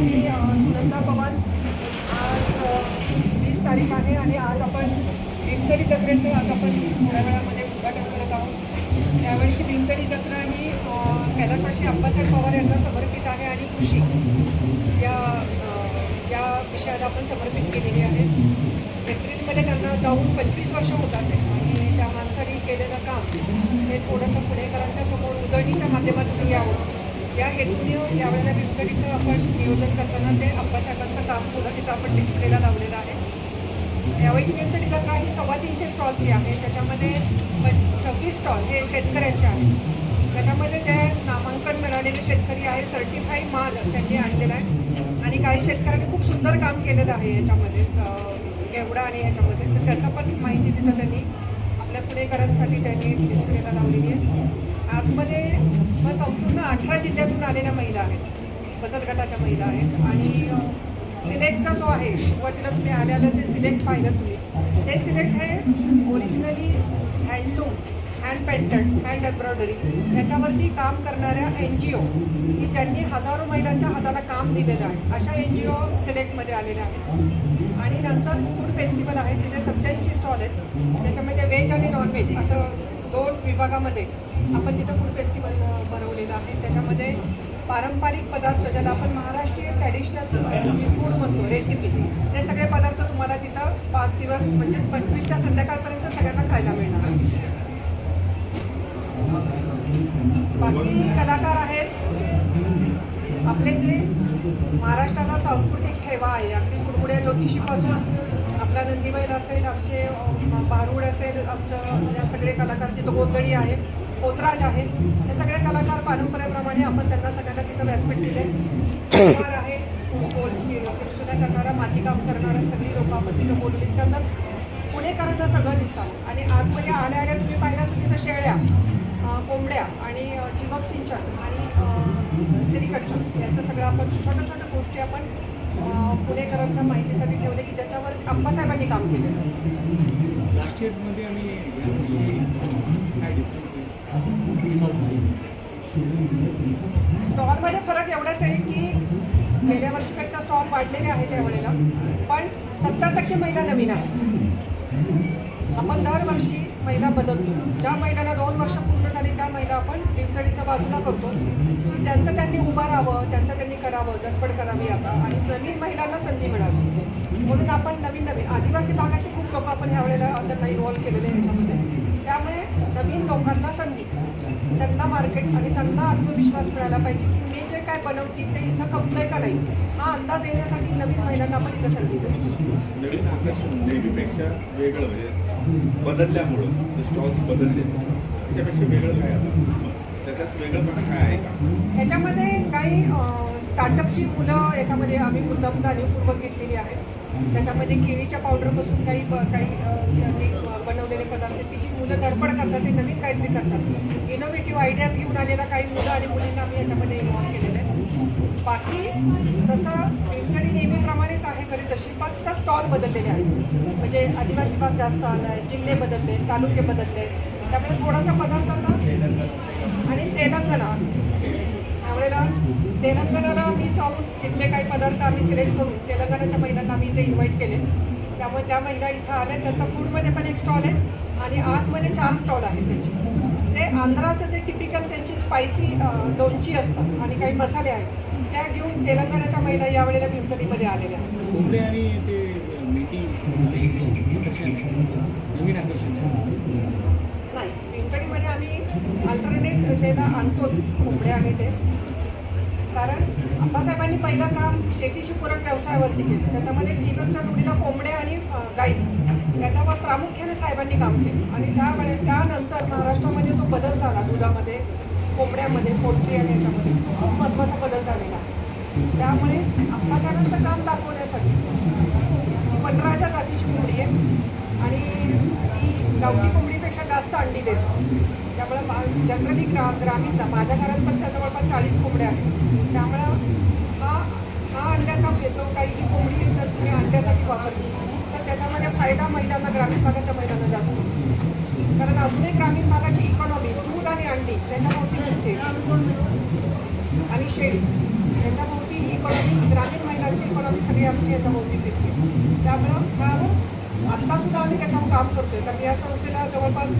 मी सुनंदा पवार. आज वीस तारीख आहे आणि आज आपण भीमकडी जत्रेचं आज आपण थोड्या वेळामध्ये उद्घाटन करत आहोत. त्यावेळीची भीमकडी जत्रा ही कैलासवाशी कैलासवासी पवार यांना समर्पित आहे आणि कृषी या या विषयाला आपण समर्पित केलेली आहे. एप्रिलमध्ये त्यांना जाऊन पंचवीस वर्ष होतात आणि त्या माणसाने केलेलं काम हे थोडंसं पुणेकरांच्या समोर उजळणीच्या माध्यमातून यावं या हेतूने यावेळेला भीमकडीचं आपण नियोजन करताना ते अप्पासाहेबांचं काम थोडं तिथं आपण डिस्प्लेला लावलेलं आहे. यावेळीची भीमकडी जत्रा ही सव्वा तीनशे स्टॉलची आहे त्याच्यामध्ये सव्वीस स्टॉल हे शेतकऱ्यांचे आहेत. त्याच्यामध्ये जे नामांकन मिळालेले शेतकरी आहे सर्टिफाई माल त्यांनी आणलेला आहे. आणि काही शेतकऱ्यांनी खूप सुंदर काम केलेलं आहे याच्यामध्ये एवढा आणि याच्यामध्ये. तर त्याचं पण माहिती तिथं त्यांनी आपल्या पुणेकरांसाठी त्यांनी डिस्प्लेला लावलेली आहे. आतमध्ये मग संपूर्ण अठरा जिल्ह्यातून आलेल्या महिला आहेत. बचत गटाच्या महिला आहेत. आणि सिलेक्टचा जो आहे सुरुवातीला तुम्ही आल्याला जे सिलेक्ट पाहिलं तुम्ही ते सिलेक्ट हे originally handloom hand painted hand embroidery याच्यावरती काम करणाऱ्या एन जी ओ की ज्यांनी हजारो महिलांच्या हाताला काम दिलेलं आहे अशा एन जी ओ सिलेक्टमध्ये आलेल्या आहेत. आणि नंतर फूड फेस्टिवल आहे तिथे सत्याऐंशी स्टॉल आहेत. त्याच्यामध्ये व्हेज आणि नॉनव्हेज असं दोन विभागामध्ये आपण तिथं फूड फेस्टिवल भरवलेलं आहे. त्याच्यामध्ये पारंपरिक पदार्थ ज्याला आपण महाराष्ट्रीयन ट्रॅडिशनल फूड म्हणतो म्हणजे रेसिपीज ते सगळे पदार्थ तुम्हाला तिथं पाच दिवस म्हणजे पंचवीसच्या संध्याकाळपर्यंत सगळ्यांना खायला मिळणार. बाकी कलाकार आहेत. आपले जे महाराष्ट्राचा सांस्कृतिक ठेवा आहे अगदी कुरमुड्या ज्योतिषीपासून आपला नंदीबैल असेल आमचे बारूड असेल आमचं या सगळे कलाकार तिथं गोंधळी आहे पोतराज आहे हे सगळे कलाकार पारंपरेप्रमाणे आपण त्यांना सगळ्यांना तिथं व्यासपीठ दिले आहे सुद्धा करणारा मातीकाम करणारा सगळी लोकं आपण तिथं बोलवीत त्यांना पुणेकरांना सगळं दिसावं. आणि आतमध्ये आल्या आल्या तुम्ही पाहिलं असेल तिथं शेळ्या कोंबड्या आणि ठिबक सिंचन आणि सिरिकल्चर याचं सगळं आपण छोट्या छोट्या गोष्टी आपण पुणेकरांच्या माहितीसाठी ठेवले की ज्याच्यावर अप्पासाहेबांनी काम आहे लास्ट इयरमध्ये आहे स्टॉकमध्ये स्टॉलमध्ये फरक एवढाच आहे की गेल्या वर्षीपेक्षा स्टॉल वाढलेले आहेत यावेळेला पण सत्तर टक्के महिला नवीन आहेत आपण दरवर्षी महिला बदलतो. ज्या महिलांना दोन वर्ष पूर्ण झाली त्या महिला आपण भीमतडीतनं बाजूला करतो. त्यांचं त्यांनी उभं राहावं त्यांचं त्यांनी करावं धडपड करावी आता. आणि नवीन महिलांना संधी मिळावी. म्हणून आपण नवीन नवीन आदिवासी भागातले खूप लोक आपण ह्यावेळेला त्यांना इन्व्हॉल्व्ह केलेले ह्याच्यामध्ये त्यामुळे नवीन लोकांना संधी त्यांना मार्केट आणि त्यांना आत्मविश्वास मिळाला पाहिजे की मी जे काय बनवते ते इथं खपलंय का नाही हा अंदाज येण्यासाठी नवीन महिलांना आपण इथं संधी नवीन आकर्षण नेहमीपेक्षा वेगळं म्हणजे बदलल्यामुळं स्टॉल्स बदलले त्याच्यापेक्षा वेगळं काय त्याच्यात वेगळंपणा काय आहे का? ह्याच्यामध्ये काही स्टार्टअपची फुलं याच्यामध्ये आम्ही मुद्दाम जाणीवपूर्वक घेतलेली आहेत. त्याच्यामध्ये केळीच्या पावडरपासून काही काही बनवलेले पदार्थ तिची मुलं धडपड करतात ते नवीन काहीतरी करतात. इनोव्हेटिव्ह आयडियाज घेऊन आलेला काही मुलं आणि मुलींना आम्ही याच्यामध्ये इन्व्हॉल्व केलेलं आहे. बाकी तसं पेंटणी नेहमीप्रमाणेच आहे खरी तशी फक्त स्टॉल बदललेले आहेत. म्हणजे आदिवासी भाग जास्त आला आहे जिल्हे बदलले तालुके बदलले. त्यामुळे थोडासा पदार्थाचा आणि तेलंगणा. त्यावेळेला तेलंगणाला आम्ही जाऊन तिथले काही पदार्थ आम्ही सिलेक्ट करून तेलंगणाच्या महिलांना आम्ही इथे इन्व्हाइट केले. त्यामुळे त्या महिला इथं आल्या. त्यांचा फूडमध्ये पण एक स्टॉल आहे आणि आतमध्ये चार स्टॉल आहेत त्यांचे. ते आंध्राचं जे टिपिकल त्यांची स्पायसी लोणची असतात आणि काही मसाले आहेत त्या घेऊन तेलंगणाच्या महिला यावेळेला भीमतडीमध्ये आलेल्या नाही भीमतडीमध्ये आम्ही अल्टरनेट त्याला आणतोच कोंबड्या आणि ते. कारण अप्पासाहेबांनी पहिलं काम शेतीशी पूरक व्यवसायावरती केलं. त्याच्यामध्ये ठिबकच्या जोडीला कोंबड्या आणि गाई. याच्यावर प्रामुख्याने साहेबांनी काम केलं. आणि त्यावेळे त्यानंतर महाराष्ट्रामध्ये जो बदल झाला दुधामध्ये कोंबड्यामध्ये पोल्ट्री आणि याच्यामध्ये खूप महत्त्वाचा बदल झालेला आहे. त्यामुळे अप्पासाहेबांचं काम दाखवण्यासाठी ही जातीची कोंबडी आहे. आणि गावठी कोंबडीपेक्षा जास्त अंडी देतो. त्यामुळे जनरली ग्रा ग्रामीण माझ्या घरात पण त्या जवळपास चाळीस कोंबड्या आहेत. त्यामुळं हा हा अंड्याचा जो काही ही कोंबडी जर तुम्ही अंड्यासाठी वापरली तर त्याच्यामध्ये फायदा महिलांना ग्रामीण भागाच्या महिलांना जास्त होतो. कारण अजूनही ग्रामीण भागाची इकॉनॉमी दूध आणि अंडी त्याच्याभोवती मिळते आणि शेळी याच्याभोवती ही इकॉनॉमी ग्रामीण महिलांची इकॉनॉमी सगळी आमची याच्याभोवती फिरते त्यामुळं हा आम्ही त्याच्यावर काम करतोय. कारण या संस्थेला जवळपास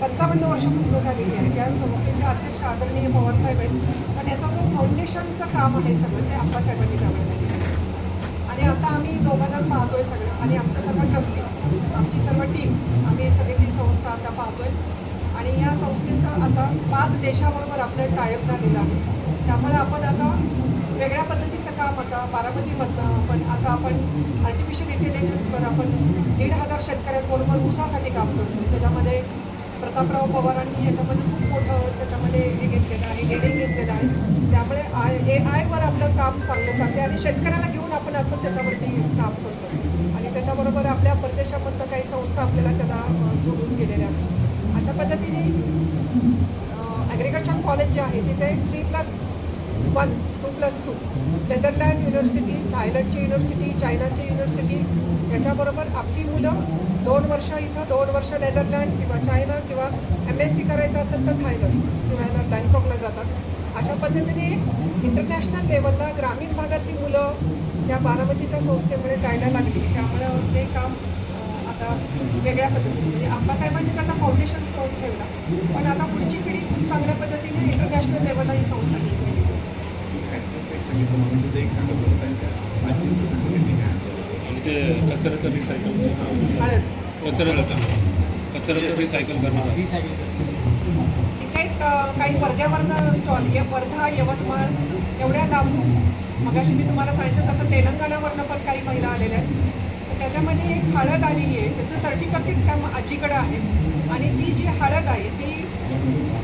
पंचावन्न वर्ष पूर्ण झालेली आहेत या संस्थेचे अध्यक्ष आदरणीय पवारसाहेब आहेत. पण याचा जो फाउंडेशनचं काम आहे सगळं ते आप्पासाहेबांनी त्यावेळेला केलं आणि आता आम्ही दोघं जण पाहतोय सगळं. आणि आमच्या सर्व ट्रस्टी आमची सर्व टीम आम्ही सगळी जी संस्था आता पाहतोय. आणि या संस्थेचं आता पाच देशाबरोबर आपलं टायअप झालेलं आहे. त्यामुळे आपण आता वेगळ्या पद्धतीचं काम आता बारामतीमधनं आपण आता आपण आर्टिफिशियल इंटेलिजन्सवर आपण दीड हजार शेतकऱ्यांबरोबर ऊसासाठी काम करतो त्याच्यामध्ये प्रतापराव पवारांनी याच्यामध्ये खूप मोठं त्याच्यामध्ये हे घेतलेलं आहे हेडिंग घेतलेलं आहे. त्यामुळे आय ए आयवर आपलं काम चांगलं चालते आणि शेतकऱ्याला घेऊन आपण आपण त्याच्यावरती काम करतो आणि त्याच्याबरोबर आपल्या परदेशामधलं काही संस्था आपल्याला त्याला जोडून गेलेल्या आहेत. अशा पद्धतीने ॲग्रिकल्चर कॉलेज जे आहे तिथे three plus one plus two Netherland university थायलंडची युनिव्हर्सिटी चायनाची युनिव्हर्सिटी याच्याबरोबर आपली मुलं दोन वर्ष इथं दोन वर्ष नेदरलँड किंवा चायना किंवा एम एस सी करायचं असेल तर थायलंड किंवा यांना बँकॉकला जातात. अशा पद्धतीने इंटरनॅशनल लेवलला ग्रामीण भागातली मुलं या बारामतीच्या संस्थेमुळे जायला लागली. त्यामुळं ते काम आता वेगळ्या पद्धतीने म्हणजे आप्पासाहेबांनी त्याचा फाउंडेशन स्टोन ठेवला. पण आता पुढची पिढी खूप चांगल्या पद्धतीने इंटरनॅशनल लेवलला ही संस्था घेतली ॲस्ट्रोटेक्ससाठी तुम्हाला सुद्धा एक सांगत होता आजीचं सांगितलं काय आणि ते कचऱ्याचं रिसायकल हळद. कचऱ्याचं कचऱ्याचं रिसायकल करणार अ, काही वर्ध्यावरनं स्टॉल आहे वर्धा यवतमाळ एवढ्या लांबून? मगाशी मी तुम्हाला सांगितलं तसं तेलंगणावरनं पण काही महिला आलेल्या आहेत. तर त्याच्यामध्ये एक हळद आलेली आहे. त्याचं सर्टिफिकेट त्या म- आजीकडं आहे. आणि ती जी हळद आहे ती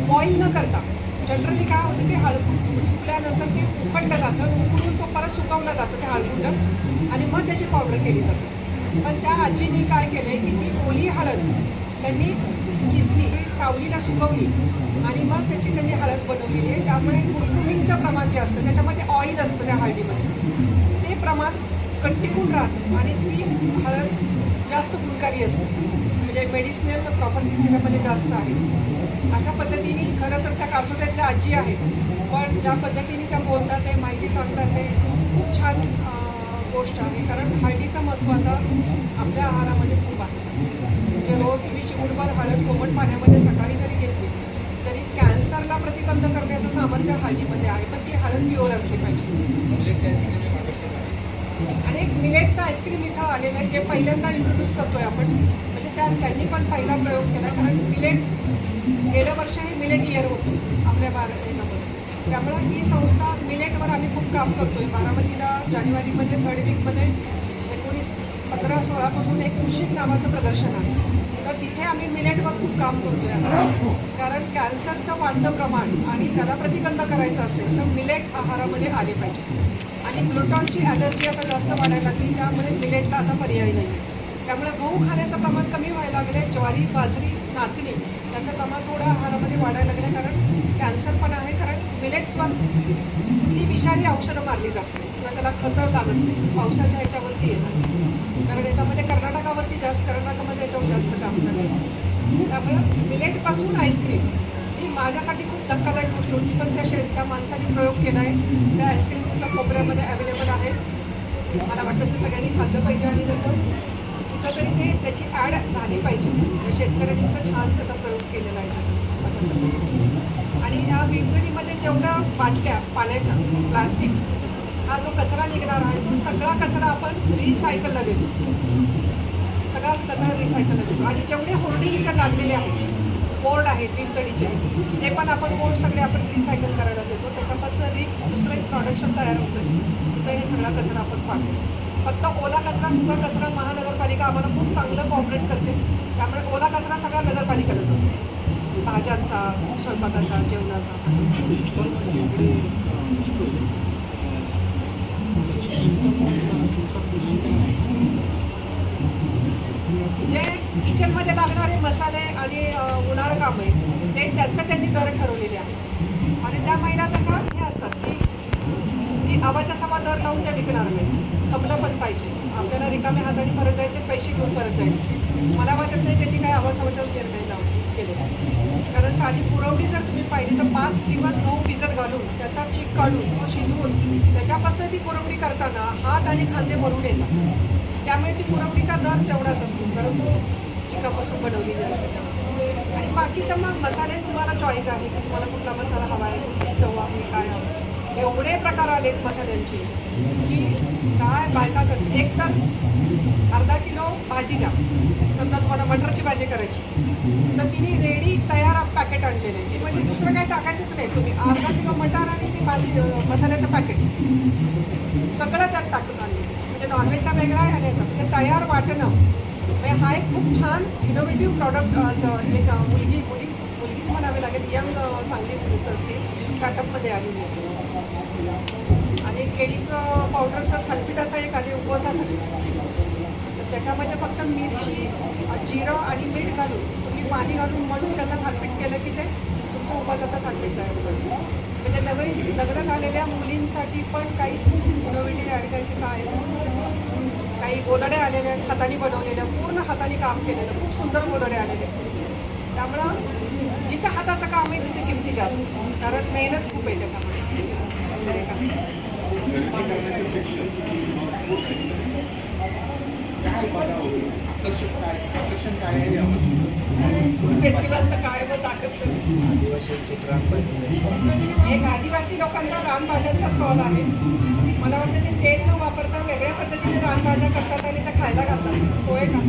बॉईल न करता जनरली काय होतं ते हळद सुकल्यानंतर ते उकडलं जातं उकडून तो परत सुकवलं जातं ते हळदुंड आणि मग त्याची पावडर केली जाते. पण त्या आजीने काय केलं की ती ओली हळद त्यांनी किसली सावलीला सुकवली आणि मग त्याची त्यांनी हळद बनवलेली आहे त्यामुळे कुरकुमींचं प्रमाण जे असतं त्याच्यामध्ये ऑइल असतं त्या हळदीमध्ये. ते प्रमाण कंटिन्यू राहतं आणि ती हळद जास्त गुणकारी असते. म्हणजे मेडिसिनल प्रॉपर्टीज त्याच्यामध्ये जास्त आहे अशा पद्धतीने खरं तर त्या कासोट्यातल्या आजी आहेत. पण ज्या पद्धतीने त्या बोलतात ते माहिती सांगतात ते खूप छान गोष्ट आहे. कारण हळदीचं महत्त्व आता आपल्या आहारामध्ये खूप आहे. म्हणजे रोज तुम्ही चिमुटभर हळद कोमट पाण्यामध्ये सकाळी जरी घेतली तरी कॅन्सरला प्रतिबंध करण्याचं सामर्थ्य हळदीमध्ये आहे. पण ती हळद प्युअर असली पाहिजे. आणि एक मिलेटचं आईस्क्रीम इथं आलेलं आहे जे पहिल्यांदा इंट्रोड्यूस करतोय आपण. म्हणजे त्या त्यांनी पण पहिला प्रयोग केला कारण मिलेट गेल्या वर्ष हे मिलेट इयर होतं आपल्या भारत याच्यामध्ये त्यामुळे ही संस्था मिलेटवर आम्ही खूप काम करतोय. बारामतीला जानेवारीमध्ये थर्ड वीकमध्ये एकोणीस पंधरा सोळापासून एक कृषिक नावाचं प्रदर्शन आहे. तर तिथे आम्ही मिलेटवर खूप काम करतोय. आहे कारण कॅन्सरचं वाढतं प्रमाण आणि त्याला प्रतिबंध करायचं असेल तर मिलेट आहारामध्ये आले पाहिजे. आणि ग्लुटॉनची ॲलर्जी आता जास्त वाढायला लागली त्यामुळे मिलेटला आता पर्याय नाही त्यामुळे गहू खाण्याचं प्रमाण कमी व्हायला लागले ज्वारी बाजरी नाचणी याचं प्रमाण थोडं आहारामध्ये वाढायला लागलं कारण कॅन्सर पण आहे. कारण मिलेट्सवर कुठली विषारी औषधं मारली जात नाही किंवा त्याला खतं लागत नाही. पावसाच्या ह्याच्यावरती येणार कारण याच्यामध्ये कर्नाटकावरती जास्त कर्नाटकामध्ये याच्यावर जास्त काम झालं त्यामुळं मिलेटपासून आईस्क्रीम ही माझ्यासाठी खूप धक्कादायक गोष्ट होती. पण त्या शेत त्या माणसाने प्रयोग केला आहे. त्या आईस्क्रीम फक्त कोपऱ्यामध्ये अवेलेबल आहे मला वाटतं ते सगळ्यांनी खाल्लं पाहिजे आणि त्याचं कुठंतरी ते त्याची ॲड झाली पाहिजे. म्हणजे शेतकऱ्यांनी इतकं छान त्याचा प्रयोग केलेला आहे त्याचा. आणि ह्या विंगणीमध्ये जेवढ्या बाटल्या पाण्याच्या प्लास्टिक हा जो कचरा निघणार आहे तो सगळा कचरा आपण रिसायकलला देतो. सगळाच कचरा रिसायकलला देतो. आणि जेवढे होर्डिंग इथं लागलेले आहेत बोर्ड आहेत विंकणीचे ते पण आपण बोर्ड सगळे आपण रिसायकल करायला देतो. त्याच्यापासून रि दुसरं एक प्रोडक्शन तयार होतं तर हे सगळा कचरा आपण पाठवतो फक्त ओला कचरा सुका कचरा महानगरपालिका आम्हाला खूप चांगलं कॉपरेट करते. त्यामुळे ओला कचरा सगळ्या नगरपालिकेला जातो. भाज्यांचा स्वयंपाकाचा जेवणाचा. जे किचनमध्ये लागणारे मसाले आणि अ, काम आहे ते त्याचं त्यांनी दर ठरवलेले आहे. आणि त्या महिला तशा हे असतात की आवाच्या समा दर लावून त्या विकणार नाही. खपलं पण पाहिजे. आपल्याला रिकाम्या हाताने परत जायचे पैसे घेऊन परत जायचे. मला वाटत नाही त्यांनी काय आवासावाचा निर्णय लावून केलेला आहे. कारण साधी पुरवणी जर तुम्ही पाहिली तर पाच दिवस गहू भिजत घालून त्याचा चीक काढून तो शिजवून त्याच्यापासून ती पुरवणी करताना हात आणि खांदे भरून येतात. त्यामुळे ती पुरवणीचा दर तेवढाच असतो. कारण तो चिकापासून बनवलेली असते. आणि बाकी तर मग मसाले तुम्हाला चॉईस आहे. की तुम्हाला कुठला मसाला हवा आहे कुठली चव आहे काय हवं एवढे प्रकार आलेत मसाल्यांचे की काय बायका करत एक तर अर्धा किलो भाजी द्या. समजा तुम्हाला मटरची भाजी करायची. तर तिने रेडी तयार पॅकेट आणलेले. आहे की म्हणजे दुसरं काय टाकायचंच नाही. तुम्ही अर्धा किलो मटार आणि ती भाजी मसाल्याचं पॅकेट सगळं त्यात टाकून आणले. म्हणजे नॉनव्हेजचा वेगळा आहे आणि म्हणजे तयार वाटणं. म्हणजे हा एक खूप छान इनोव्हेटिव्ह प्रॉडक्ट एक मुलगी मुली मुलगीच म्हणावी लागेल. यंग चांगली मुली तर स्टार्टअपमध्ये आलेली आहे. आणि केळीचं पावडरचं थालपिठाचा एक आले उपवासासाठी. तर त्याच्यामध्ये फक्त मिरची जिरं आणि मीठ घालून तुम्ही पाणी घालून मळून त्याचं थालपीठ केलं की ते तुमचं उपवासाचं थालपीठ तयार करतो म्हणजे नवीन लग्न झालेल्या मुलींसाठी पण काही इनोव्हेटिव्ह ॲड करायचे काय काही गोदडे आलेल्या आहेत हाताने बनवलेल्या पूर्ण हाताने काम केलेलं खूप सुंदर गोदडे आलेले आहेत. त्यामुळं जिथं हाताचं काम आहे तिथे किमती जास्त कारण मेहनत खूप आहे त्याच्यामध्ये. काय बघावं आकर्षक काय आकर्षण काय आहे फेस्टिवल तर काय बच आकर्षण. एक आदिवासी लोकांचा रानभाज्यांचा स्टॉल आहे. मला वाटतं ते तेल न वापरता वेगळ्या पद्धतीने रानभाज्या करतात आणि त्या खायला घालतात. होय का?